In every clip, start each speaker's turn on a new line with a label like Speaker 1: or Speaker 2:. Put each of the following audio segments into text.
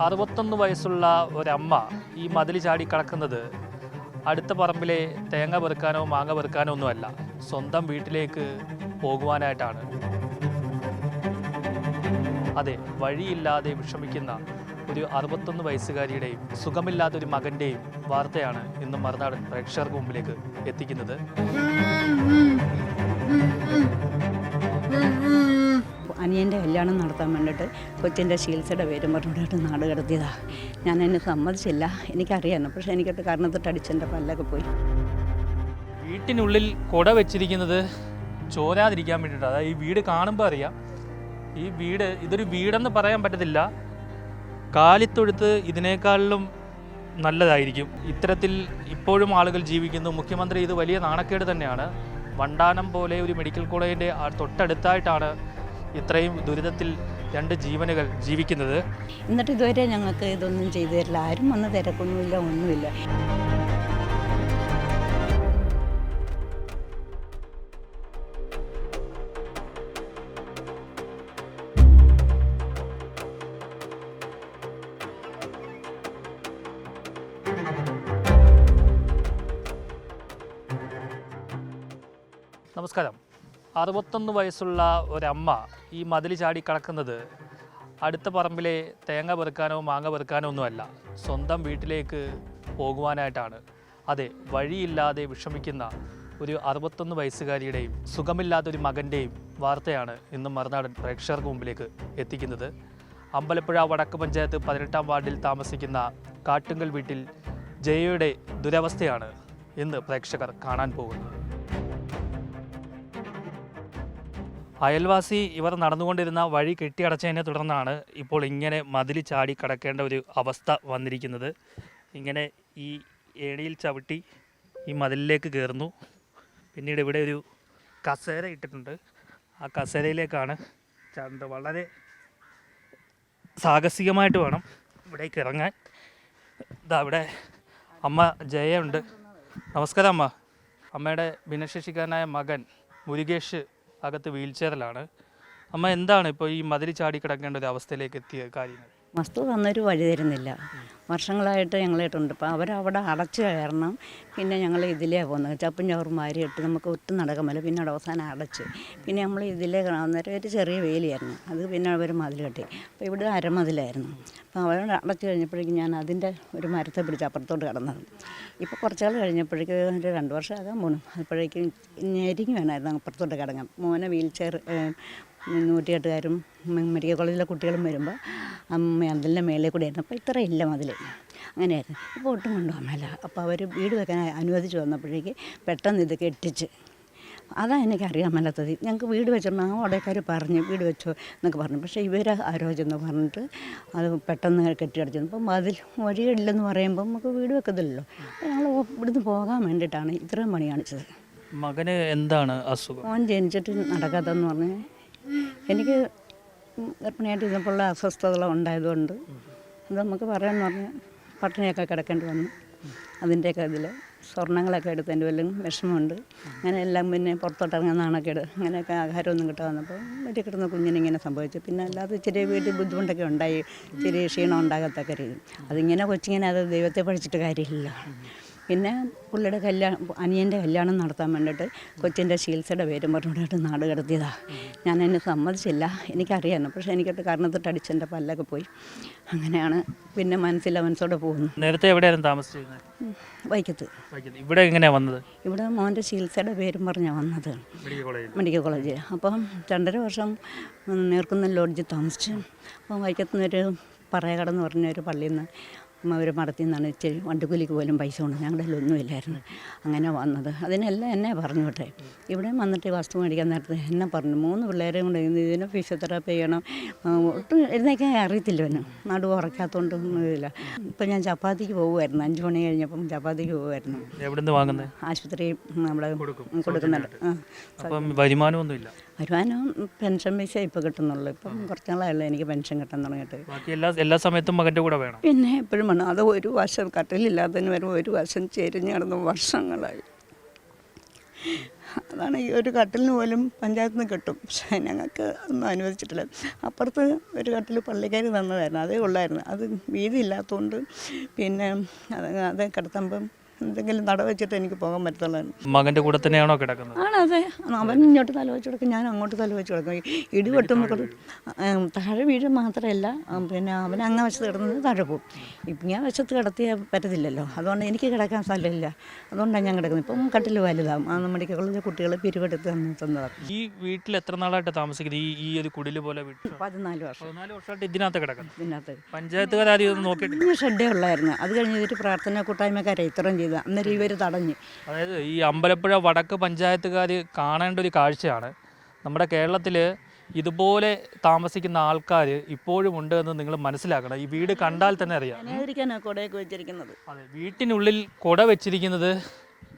Speaker 1: അറുപത്തൊന്ന് വയസ്സുള്ള ഒരമ്മ ഈ മതിൽ ചാടി കടക്കുന്നത് അടുത്ത പറമ്പിലെ തേങ്ങ പെറുക്കാനോ മാങ്ങ പെറുക്കാനോ ഒന്നുമല്ല സ്വന്തം വീട്ടിലേക്ക് പോകുവാനായിട്ടാണ് അതെ വഴിയില്ലാതെ വിഷമിക്കുന്ന ഒരു അറുപത്തൊന്ന് വയസ്സുകാരിയുടെയും സുഖമില്ലാത്ത ഒരു മകന്റെയും വാർത്തയാണ് ഇന്ന് മറുനാടൻ പ്രേക്ഷകർക്ക് മുമ്പിലേക്ക് എത്തിക്കുന്നത്
Speaker 2: അനിയന്റെ കല്യാണം നടത്താൻ വേണ്ടിയിട്ട് കൊച്ചിന്റെ ചികിത്സയുടെ പേരും പറഞ്ഞിട്ട് നാട് കടത്തിയതാണ് ഞാൻ എന്നെ സമ്മതിച്ചില്ല. എനിക്കറിയാമല്ലോ പക്ഷേ എനിക്കിട്ട് തൊട്ട് അടിച്ചെന്റെ പല്ലൊക്കെ പോയി.
Speaker 1: വീട്ടിനുള്ളിൽ കുട വെച്ചിരിക്കുന്നത് ചോരാതിരിക്കാൻ വേണ്ടിയിട്ട്. അതായത് ഈ വീട് കാണുമ്പോൾ അറിയാം. ഈ വീട് ഇതൊരു വീടെന്ന് പറയാൻ പറ്റത്തില്ല. കാലിത്തൊഴുത്ത് ഇതിനേക്കാളിലും നല്ലതായിരിക്കും. ഇത്തരത്തിൽ ഇപ്പോഴും ആളുകൾ ജീവിക്കുന്നു. മുഖ്യമന്ത്രി ഇത് വലിയ നാണക്കേട് തന്നെയാണ്. വണ്ടാനം പോലെ ഒരു മെഡിക്കൽ കോളേജിന്റെ തൊട്ടടുത്തായിട്ടാണ് ഇത്രയും ദുരിതത്തിൽ രണ്ട് ജീവനുകൾ ജീവിക്കുന്നത്.
Speaker 2: എന്നിട്ട് ഇതുവരെ ഞങ്ങൾക്ക് ഇതൊന്നും ചെയ്തു തരില്ല. ആരും വന്ന് തിരക്കൊന്നുമില്ല ഒന്നുമില്ല.
Speaker 1: നമസ്കാരം. അറുപത്തൊന്ന് വയസ്സുള്ള ഒരമ്മ ഈ മതിൽ ചാടി കടക്കുന്നത് അടുത്ത പറമ്പിലെ തേങ്ങ പെറുക്കാനോ മാങ്ങ പെറുക്കാനോ ഒന്നുമല്ല. സ്വന്തം വീട്ടിലേക്ക് പോകുവാനായിട്ടാണ്. അതെ വഴിയില്ലാതെ വിഷമിക്കുന്ന ഒരു അറുപത്തൊന്ന് വയസ്സുകാരിയുടെയും സുഖമില്ലാത്ത ഒരു മകന്റെയും വാർത്തയാണ് ഇന്ന് മറുനാടൻ പ്രേക്ഷകർക്ക് മുമ്പിലേക്ക് എത്തിക്കുന്നത്. അമ്പലപ്പുഴ വടക്ക് പഞ്ചായത്ത് പതിനെട്ടാം വാർഡിൽ താമസിക്കുന്ന കാട്ടുങ്കൽ വീട്ടിൽ ജയയുടെ ദുരവസ്ഥയാണ് ഇന്ന് പ്രേക്ഷകർ കാണാൻ പോകുന്നത്. അയൽവാസി ഇവർ നടന്നുകൊണ്ടിരുന്ന വഴി കെട്ടിയടച്ചതിനെ തുടർന്നാണ് ഇപ്പോൾ ഇങ്ങനെ മതിൽ ചാടി കടക്കേണ്ട ഒരു അവസ്ഥ വന്നിരിക്കുന്നത്. ഇങ്ങനെ ഈ ഏണിയിൽ ചവിട്ടി ഈ മതിലിലേക്ക് കയറുന്നു പിന്നീട് ഇവിടെ ഒരു കസേര ഇട്ടിട്ടുണ്ട്. ആ കസേരയിലേക്കാണ് ചാടുന്നത് വളരെ സാഹസികമായിട്ട് വേണം ഇവിടേക്ക് ഇറങ്ങാൻ. ഇതാ ഇവിടെ അമ്മ ജയ ഉണ്ട് നമസ്കാരം അമ്മ. അമ്മയുടെ ഭിന്നശേഷിക്കാരനായ മകൻ മുരുകേഷ് അകത്ത് വീൽ ചെയറിലാണ്. അമ്മ എന്താണ് ഇപ്പോൾ ഈ മതിൽ ചാടി കിടക്കേണ്ട ഒരു അവസ്ഥയിലേക്ക് എത്തിയ കാര്യങ്ങൾ?
Speaker 2: വസ്തു തന്നൊരു വഴി തരുന്നില്ല. വർഷങ്ങളായിട്ട് ഞങ്ങളായിട്ടുണ്ട്. അപ്പോൾ അവരവിടെ അടച്ചു കയറണം. പിന്നെ ഞങ്ങൾ ഇതിലേ പോകുന്നത്. ചപ്പും ചവറും മാരിയിട്ട് നമുക്ക് ഒട്ടും നടക്കുമല്ലോ. പിന്നെ അവിടെ അവസാനം അടച്ച്. പിന്നെ നമ്മൾ ഇതിലേ. അന്നേരം ഒരു ചെറിയ വേലിയായിരുന്നു. അത് പിന്നെ അവർ മതിൽ കെട്ടി. അപ്പോൾ ഇവിടെ അരമതിലായിരുന്നു. അപ്പോൾ അവരോട് അടച്ചു കഴിഞ്ഞപ്പോഴേക്കും ഞാൻ അതിന്റെ ഒരു മരത്തെ പിടിച്ച് അപ്പുറത്തോട്ട് കിടന്നത്. ഇപ്പോൾ കുറച്ചാൾ കഴിഞ്ഞപ്പോഴേക്കും ഒരു രണ്ട് വർഷം ആകാൻ പോകണം അപ്പോഴേക്കും ഞെരിങ്ങി വേണമായിരുന്നു അപ്പുറത്തോട്ട് കിടങ്ങാം മോനെ വീൽ ചെയർ നൂറ്റിയെട്ടുകാരും മെഡിക്കൽ കോളേജിലെ കുട്ടികളും വരുമ്പോൾ അമ്മ അതിന്റെ മേലെ കൂടെ ആയിരുന്നു. അപ്പോൾ ഇത്ര ഇല്ല മതിൽ അങ്ങനെയായിരുന്നു. ഇപ്പോൾ ഒട്ടും കൊണ്ടുപോകാൻ മേല. അപ്പോൾ അവർ വീട് വെക്കാൻ അനുവദിച്ചു വന്നപ്പോഴേക്ക് പെട്ടെന്ന് ഇത് കെട്ടിച്ച്. അതാ എനിക്കറിയാൻ മേലാത്തത്. ഞങ്ങൾക്ക് വീട് വെച്ചിട്ടുണ്ട് ആ ഉടക്കാർ പറഞ്ഞു വീട് വെച്ചോ എന്നൊക്കെ പറഞ്ഞു. പക്ഷേ ഇവർ ആരോചെന്ന് പറഞ്ഞിട്ട് അത് പെട്ടെന്ന് കെട്ടിയടച്ചു. അപ്പം അതിൽ വഴിയില്ലെന്ന് പറയുമ്പോൾ നമുക്ക് വീട് വെക്കത്തില്ലല്ലോ. അപ്പോൾ ഞങ്ങൾ ഇവിടുന്ന് പോകാൻ വേണ്ടിയിട്ടാണ് ഇത്രയും പണി കാണിച്ചത്.
Speaker 1: മകന് എന്താണ് അസുഖം?
Speaker 2: ഓൻ ജനിച്ചിട്ട് നടക്കാത്തതെന്ന് പറഞ്ഞ് എനിക്ക് ഗർഭിണിയായിട്ട് ഇരുന്നപ്പോഴുള്ള അസ്വസ്ഥതകൾ ഉണ്ടായതുകൊണ്ട് അത് നമുക്ക് പറയാമെന്ന് പറഞ്ഞാൽ പട്ടിണിയൊക്കെ കിടക്കേണ്ടി വന്നു. അതിന്റെയൊക്കെ ഇതിൽ സ്വർണങ്ങളൊക്കെ എടുത്തതിന്റെ വല്ലതും വിഷമമുണ്ട്. അങ്ങനെ എല്ലാം പിന്നെ പുറത്തോട്ടിറങ്ങാൻ നാണക്കേട് അങ്ങനെയൊക്കെ ആഹാരമൊന്നും കിട്ടാൻ വന്നപ്പോൾ വീട്ടിൽ കിടന്ന കുഞ്ഞിനിങ്ങനെ സംഭവിച്ചു. പിന്നെ അല്ലാതെ ചെറിയ വീട്ടിൽ ബുദ്ധിമുട്ടൊക്കെ ഉണ്ടായി ചെറിയ ക്ഷീണം ഉണ്ടാകത്തക്ക രീതി. അതിങ്ങനെ കൊച്ചിങ്ങനെ അത് ദൈവത്തെ പഠിച്ചിട്ട് കാര്യമില്ല. പിന്നെ പുള്ളിയുടെ കല്യാണം അനിയന്റെ കല്യാണം നടത്താൻ വേണ്ടിയിട്ട് കൊച്ചിന്റെ ചികിത്സയുടെ പേരും പറഞ്ഞിട്ട് നാട് കടത്തിയതാണ് ഞാൻ എന്നെ സമ്മതിച്ചില്ല എനിക്കറിയാം പക്ഷേ എനിക്കിട്ട് കാരണത്തിട്ട് അടിച്ചെന്റെ പല്ലൊക്കെ പോയി. അങ്ങനെയാണ് പിന്നെ മനസ്സില്ല മനസ്സോടെ പോകുന്നു
Speaker 1: നേരത്തെ എവിടെയായിരുന്നു താമസിച്ചിരുന്നത്?
Speaker 2: വൈക്കത്ത്.
Speaker 1: ഇവിടെ എങ്ങനെയാണ് വന്നത്?
Speaker 2: ഇവിടെ മോന്റെ ചികിത്സയുടെ പേരും പറഞ്ഞാണ് വന്നത്.
Speaker 1: മെഡിക്കൽ
Speaker 2: കോളേജ് അപ്പം രണ്ടര വർഷം നേർക്കുന്ന ലോഡ്ജിൽ താമസിച്ചു. അപ്പം വൈക്കത്തുനിന്നൊരു പറയകടെന്ന് പറഞ്ഞ ഒരു പള്ളിയിൽ നിന്ന് അവർ മടത്തിൽ നിന്നാണ് ഇച്ചിരി വണ്ടിക്കൂലിക്ക് പോലും പൈസ കൊണ്ട് ഞങ്ങളുടെ ഒന്നുമില്ലായിരുന്നു അങ്ങനെ വന്നത്. അതിനെല്ലാം എന്നെ പറഞ്ഞു വിട്ടെ. ഇവിടെ വന്നിട്ട് വസ്തു മേടിക്കാൻ നേരത്തെ എന്നെ പറഞ്ഞു. മൂന്ന് പിള്ളേരെയും കൊണ്ട് ഇതിനെ ഫിസിയോതെറാപ്പി ചെയ്യണം. ഒട്ടും എഴുന്നേക്കാൻ അറിയത്തില്ല എന്നെ. നടുവ് ഉറക്കാത്തതുകൊണ്ടൊന്നും ഇല്ല. ഇപ്പം ഞാൻ ചപ്പാത്തിക്ക് പോകുമായിരുന്നു അഞ്ച് മണി കഴിഞ്ഞപ്പം ചപ്പാത്തിക്ക് പോകുമായിരുന്നു
Speaker 1: വാങ്ങുന്നത്
Speaker 2: ആശുപത്രി നമ്മൾ
Speaker 1: കൊടുക്കും.
Speaker 2: കൊടുക്കുന്നുണ്ട്.
Speaker 1: അപ്പം വരുമാനമൊന്നുമില്ല.
Speaker 2: വരുമാനം പെൻഷൻ പൈസ ഇപ്പോൾ കിട്ടുന്നുള്ളൂ. ഇപ്പം കുറച്ച് നാളായല്ലോ എനിക്ക് പെൻഷൻ കിട്ടാൻ തുടങ്ങിയിട്ട്.
Speaker 1: ബാക്കി എല്ലാ എല്ലാ സമയത്തും മകന്റെ കൂടെ വേണം.
Speaker 2: പിന്നെ എപ്പോഴും വേണം. അത് ഒരു വർഷം കട്ടിലില്ലാത്തതിന് വരും ഒരു വർഷം ചെരിഞ്ഞ് കിടന്ന് വർഷങ്ങളായി. അതാണ് ഈ ഒരു കട്ടിലിന് പോലും പഞ്ചായത്തിൽ നിന്ന് കിട്ടും. പക്ഷേ ഞങ്ങൾക്ക് ഒന്നും അനുവദിച്ചിട്ടില്ല. അപ്പുറത്ത് ഒരു കട്ടിൽ പള്ളിക്കാർ തന്നതായിരുന്നു. അതേ ഉള്ളായിരുന്നു. അത് വീതി ഇല്ലാത്തതുകൊണ്ട് പിന്നെ അത് അത് കിടത്തുമ്പം എന്തെങ്കിലും നട വെച്ചിട്ട് എനിക്ക് പോകാൻ പറ്റത്തുള്ളായിരുന്നു
Speaker 1: മകന്റെ കൂടെ തന്നെയാണോ കിടക്കുന്നത്?
Speaker 2: ആണ് അതെ. അവൻ ഇങ്ങോട്ട് തല വെച്ച് കൊടുക്കും ഞാൻ അങ്ങോട്ട് തല വെച്ച് കൊടുക്കും. ഇടി വെട്ടുമ്പോൾ താഴെ വീഴും മാത്രമല്ല പിന്നെ അവൻ അങ്ങ് വശത്ത് കിടന്നത് താഴെ പോകും. ഇപ്പം ഞാൻ വശത്ത് കിടത്തിയാൽ പറ്റത്തില്ലല്ലോ. അതുകൊണ്ട് എനിക്ക് കിടക്കാൻ സ്ഥലമില്ല. അതുകൊണ്ടാണ് ഞാൻ കിടക്കുന്നത്. ഇപ്പം കട്ടിൽ വലുതാവും. ആ മെഡിക്കൽ കോളേജിലെ കുട്ടികൾ പിരിവെടുത്ത് തന്നു തന്നതാണ്
Speaker 1: ഈ വീട്ടിൽ എത്ര നാളായിട്ട് താമസിക്കുന്നത് ഈ ഈ ഒരു കുടിൽ പോലെ
Speaker 2: പതിനാല് വർഷം.
Speaker 1: പതിനാല് വർഷമായിട്ട് ഇതിനകത്ത് കിടക്കുന്നത്
Speaker 2: ഇതിനകത്ത്.
Speaker 1: പഞ്ചായത്തുകാരും
Speaker 2: കുഞ്ഞു ഷെഡേ ഉള്ളായിരുന്നു. അത് കഴിഞ്ഞ് ഇതൊരു പ്രാർത്ഥന കൂട്ടായ്മക്കാരെ ഇത്രയും ചെയ്തു. അന്നേരം ഇവർ തടഞ്ഞ്.
Speaker 1: അതായത് ഈ അമ്പലപ്പുഴ വടക്ക് പഞ്ചായത്തുകാർ കാണേണ്ട ഒരു കാഴ്ചയാണ്. നമ്മുടെ കേരളത്തിൽ ഇതുപോലെ താമസിക്കുന്ന ആൾക്കാർ ഇപ്പോഴും ഉണ്ട് എന്ന് നിങ്ങൾ മനസ്സിലാക്കണം. ഈ വീട് കണ്ടാൽ തന്നെ അറിയാം.
Speaker 2: കൊടയൊക്കെ വെച്ചിരിക്കുന്നത്.
Speaker 1: അതെ വീട്ടിനുള്ളിൽ കുട വെച്ചിരിക്കുന്നത്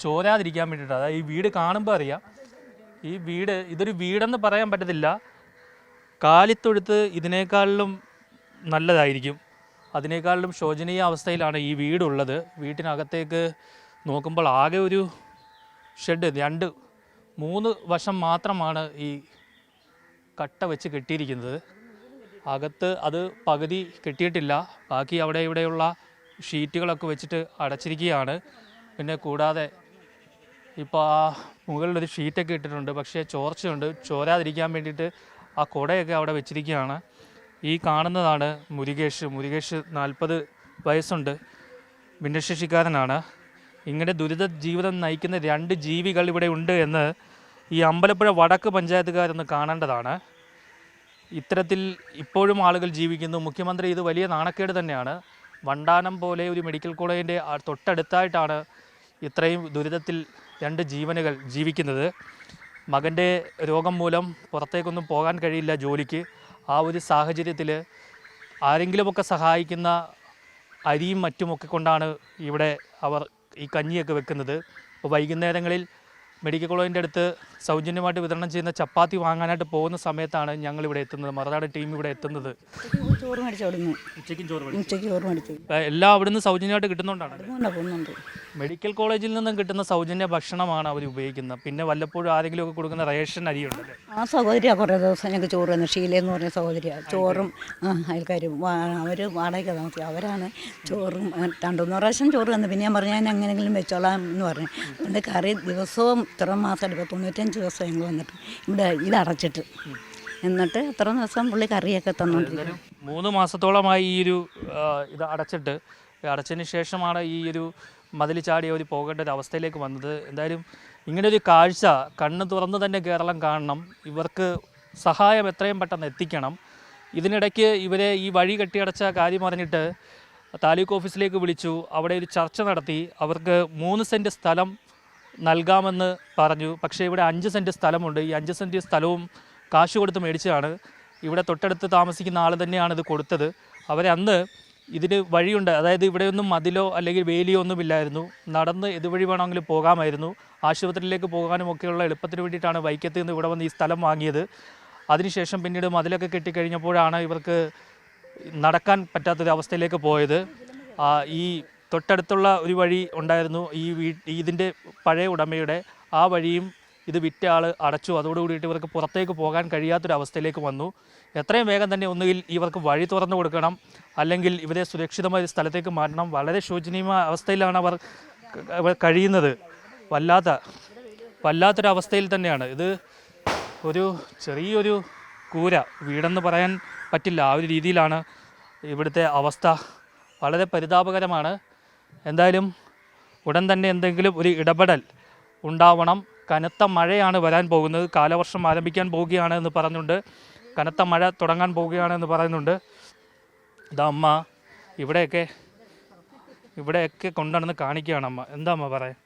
Speaker 1: ചോരാതിരിക്കാൻ വേണ്ടിയിട്ടാണ് അതായത് ഈ വീട് കാണുമ്പോൾ അറിയാം. ഈ വീട് ഇതൊരു വീടെന്ന് പറയാൻ പറ്റത്തില്ല. കാലിത്തൊഴുത്ത് ഇതിനേക്കാളിലും നല്ലതായിരിക്കും. അതിനേക്കാളിലും ശോചനീയ അവസ്ഥയിലാണ് ഈ വീടുള്ളത്. വീട്ടിനകത്തേക്ക് നോക്കുമ്പോൾ ആകെ ഒരു ഷെഡ് രണ്ട് മൂന്ന് വശം മാത്രമാണ് ഈ കട്ട വെച്ച് കെട്ടിയിരിക്കുന്നത്. അകത്ത് അത് പകുതി കെട്ടിയിട്ടില്ല. ബാക്കി അവിടെ ഇവിടെയുള്ള ഷീറ്റുകളൊക്കെ വെച്ചിട്ട് അടച്ചിരിക്കുകയാണ്. പിന്നെ കൂടാതെ ഇപ്പോൾ ആ മുകളിലൊരു ഷീറ്റൊക്കെ ഇട്ടിട്ടുണ്ട്. പക്ഷേ ചോർച്ചയുണ്ട്. ചോരാതിരിക്കാൻ വേണ്ടിയിട്ട് ആ കുടയൊക്കെ അവിടെ വെച്ചിരിക്കുകയാണ്. ഈ കാണുന്നതാണ് മുരുകേഷ്. മുരുകേഷ് നാൽപ്പത് വയസ്സുണ്ട്. ഭിന്നശേഷിക്കാരനാണ്. ഇങ്ങനെ ദുരിത ജീവിതം നയിക്കുന്ന രണ്ട് ജീവികൾ ഇവിടെ ഉണ്ട് എന്ന് ഈ അമ്പലപ്പുഴ വടക്ക് പഞ്ചായത്തുകാരൊന്ന് കാണേണ്ടതാണ്. ഇത്തരത്തിൽ ഇപ്പോഴും ആളുകൾ ജീവിക്കുന്നു. മുഖ്യമന്ത്രി ഇത് വലിയ നാണക്കേട് തന്നെയാണ്. വണ്ടാനം പോലെ ഒരു മെഡിക്കൽ കോളേജിന്റെ തൊട്ടടുത്തായിട്ടാണ് ഇത്രയും ദുരിതത്തിൽ രണ്ട് ജീവനുകൾ ജീവിക്കുന്നത്. മകന്റെ രോഗം മൂലം പുറത്തേക്കൊന്നും പോകാൻ കഴിയില്ല ജോലിക്ക്. ആ ഒരു സാഹചര്യത്തിൽ ആരെങ്കിലുമൊക്കെ സഹായിക്കുന്ന അരിയും മറ്റുമൊക്കെ കൊണ്ടാണ് ഇവിടെ അവർ ഈ കഞ്ഞിയൊക്കെ വെക്കുന്നത്. അപ്പോൾ വൈകുന്നേരങ്ങളിൽ മെഡിക്കൽ കോളേജിന്റെ അടുത്ത് സൗജന്യമായിട്ട് വിതരണം ചെയ്യുന്ന ചപ്പാത്തി വാങ്ങാനായിട്ട് പോകുന്ന സമയത്താണ് ഞങ്ങൾ ഇവിടെ എത്തുന്നത്. മറുനാട് ടീം ഇവിടെ എത്തുന്നത്.
Speaker 2: ചോറ് മേടിച്ചു
Speaker 1: ഉച്ചയ്ക്കും ചോറ്
Speaker 2: മേടിച്ചു.
Speaker 1: എല്ലാം അവിടുന്ന് സൗജന്യമായിട്ട് കിട്ടുന്നുണ്ടാണ്. മെഡിക്കൽ കോളേജിൽ നിന്നും കിട്ടുന്ന സൗജന്യ ഭക്ഷണമാണ് അവർ ഉപയോഗിക്കുന്നത്. പിന്നെ വല്ലപ്പോഴും ആരെങ്കിലും ഒക്കെ കൊടുക്കുന്ന റേഷൻ അരിയുണ്ടല്ലേ
Speaker 2: ആ സഹോദരിയാണ് കുറേ ദിവസം ഞങ്ങൾക്ക് ചോറ് തന്നെ. ഷീലെന്ന് പറഞ്ഞ സഹോദരിയാണ് ചോറും ആൾക്കാരും അയൽക്കാരും അവർ വാടക താമസിക്കും അവരാണ് ചോറും രണ്ടുമൂന്ന് രണ്ട് മൂന്ന് പ്രാവശ്യം ചോറ് തന്നെ. പിന്നെ ഞാൻ പറഞ്ഞു ഞാൻ എങ്ങനെയെങ്കിലും വെച്ചോളാം എന്ന് പറഞ്ഞു. അതുകൊണ്ട് കറി ദിവസവും ഇത്ര മാസം എടുക്കും തൊണ്ണൂറ്റഞ്ച് ദിവസം ഞങ്ങൾ വന്നിട്ട് ഇവിടെ ഇത് അടച്ചിട്ട്. എന്നിട്ട് എത്ര ദിവസം പുള്ളി കറിയൊക്കെ തന്നുകൊണ്ടിരിക്കും
Speaker 1: മൂന്ന് മാസത്തോളമായി ഈ ഒരു ഇത് അടച്ചിട്ട്. അടച്ചതിന് ശേഷമാണ് ഈ ഒരു മതിൽ ചാടി അവർ പോകേണ്ട ഒരു അവസ്ഥയിലേക്ക് വന്നത്. എന്തായാലും ഇങ്ങനൊരു കാഴ്ച കണ്ണ് തുറന്ന് തന്നെ കേരളം കാണണം. ഇവർക്ക് സഹായം എത്രയും പെട്ടെന്ന് എത്തിക്കണം. ഇതിനിടയ്ക്ക് ഇവരെ ഈ വഴി കെട്ടിയടച്ച കാര്യം അറിഞ്ഞിട്ട് താലൂക്ക് ഓഫീസിലേക്ക് വിളിച്ചു. അവിടെ ഒരു ചർച്ച നടത്തി. അവർക്ക് മൂന്ന് സെന്റ് സ്ഥലം നൽകാമെന്ന് പറഞ്ഞു. പക്ഷേ ഇവിടെ അഞ്ച് സെന്റ് സ്ഥലമുണ്ട്. ഈ അഞ്ച് സെന്റ് സ്ഥലവും കാശ് കൊടുത്ത് മേടിച്ചതാണ്. ഇവിടെ തൊട്ടടുത്ത് താമസിക്കുന്ന ആൾ തന്നെയാണ് ഇത് കൊടുത്തത്. അവരെ അന്ന് ഇതിന് വഴിയുണ്ട്. അതായത് ഇവിടെയൊന്നും മതിലോ അല്ലെങ്കിൽ വേലിയോ ഒന്നും ഇല്ലായിരുന്നു. നടന്ന് ഇതുവഴി വേണമെങ്കിലും പോകാമായിരുന്നു. ആശുപത്രിയിലേക്ക് പോകാനും ഒക്കെയുള്ള എളുപ്പത്തിന് വേണ്ടിയിട്ടാണ് വൈക്കത്ത് നിന്ന് ഇവിടെ വന്ന് ഈ സ്ഥലം വാങ്ങിയത്. അതിനുശേഷം പിന്നീട് മതിലൊക്കെ കെട്ടിക്കഴിഞ്ഞപ്പോഴാണ് ഇവർക്ക് നടക്കാൻ പറ്റാത്തൊരു അവസ്ഥയിലേക്ക് പോയത്. ഈ തൊട്ടടുത്തുള്ള ഒരു വഴി ഉണ്ടായിരുന്നു. ഈ വീ ഇതിന്റെ പഴയ ഉടമയുടെ ആ വഴിയും ഇത് വിറ്റ ആൾ അടച്ചു. അതോടുകൂടിയിട്ട് ഇവർക്ക് പുറത്തേക്ക് പോകാൻ കഴിയാത്തൊരവസ്ഥയിലേക്ക് വന്നു. എത്രയും വേഗം തന്നെ ഒന്നുകിൽ ഇവർക്ക് വഴി തുറന്നു കൊടുക്കണം. അല്ലെങ്കിൽ ഇവരെ സുരക്ഷിതമായ സ്ഥലത്തേക്ക് മാറ്റണം. വളരെ ശോചനീയമായ അവസ്ഥയിലാണ് അവർ കഴിയുന്നത്. വല്ലാത്ത വല്ലാത്തൊരവസ്ഥയിൽ തന്നെയാണ്. ഇത് ഒരു ചെറിയൊരു കൂര. വീടെന്ന് പറയാൻ പറ്റില്ല. ആ ഒരു രീതിയിലാണ് ഇവിടുത്തെ അവസ്ഥ. വളരെ പരിതാപകരമാണ്. എന്തായാലും ഉടൻ തന്നെ എന്തെങ്കിലും ഒരു ഇടപെടൽ ഉണ്ടാവണം. കനത്ത മഴയാണ് വരാൻ പോകുന്നത്. കാലവർഷം ആരംഭിക്കാൻ പോവുകയാണ് എന്ന് പറഞ്ഞുണ്ട് കനത്ത മഴ തുടങ്ങാൻ പോവുകയാണ് എന്ന് പറയുന്നുണ്ട്. ഇതാ അമ്മ ഇവിടെയൊക്കെ ഇവിടെയൊക്കെ കൊണ്ടുവന്ന് കാണിക്കുകയാണ് അമ്മ. എന്താ അമ്മ പറയാൻ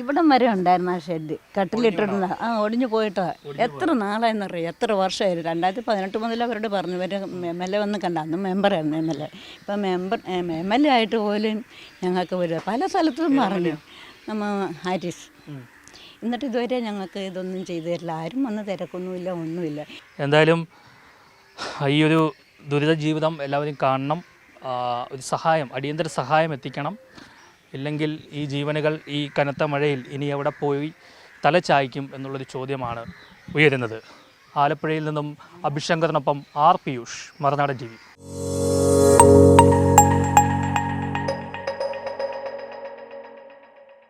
Speaker 2: ഇവിടം വരെ ഉണ്ടായിരുന്നു ആ ഷെഡ് കട്ടിലിട്ടിരുന്ന ആ ഒടിഞ്ഞു പോയിട്ടോ. എത്ര നാളായെന്നറിയാം? എത്ര വർഷമായിരുന്നു രണ്ടായിരത്തി പതിനെട്ട് മുതൽ അവരോട് പറഞ്ഞു. ഇവർ എം എൽ എ വന്ന് കണ്ട. അന്ന് മെമ്പറായിരുന്നു എം എൽ എ ഇപ്പം മെമ്പർ എം എൽ എ ആയിട്ട് പോലും ഞങ്ങൾക്ക് ഒരു പല സ്ഥലത്തും പറഞ്ഞു. നമ്മ ഹാരിസ്. എന്നിട്ട് ഇതുവരെ ഞങ്ങൾക്ക് ഇതൊന്നും ചെയ്തു തരില്ല. ആരും വന്ന് തിരക്കൊന്നുമില്ല ഒന്നുമില്ല.
Speaker 1: എന്തായാലും ഈ ഒരു ദുരിത ജീവിതം എല്ലാവരും കാണണം. ഒരു സഹായം അടിയന്തര സഹായം എത്തിക്കണം. ഇല്ലെങ്കിൽ ഈ ജീവനുകൾ ഈ കനത്ത മഴയിൽ ഇനി എവിടെ പോയി തലചായ്ക്കും എന്നുള്ളൊരു ചോദ്യമാണ് ഉയരുന്നത്. ആലപ്പുഴയിൽ നിന്നും അഭിശങ്കറിനൊപ്പം ആർ പിയൂഷ് മറുനാടൻ ടി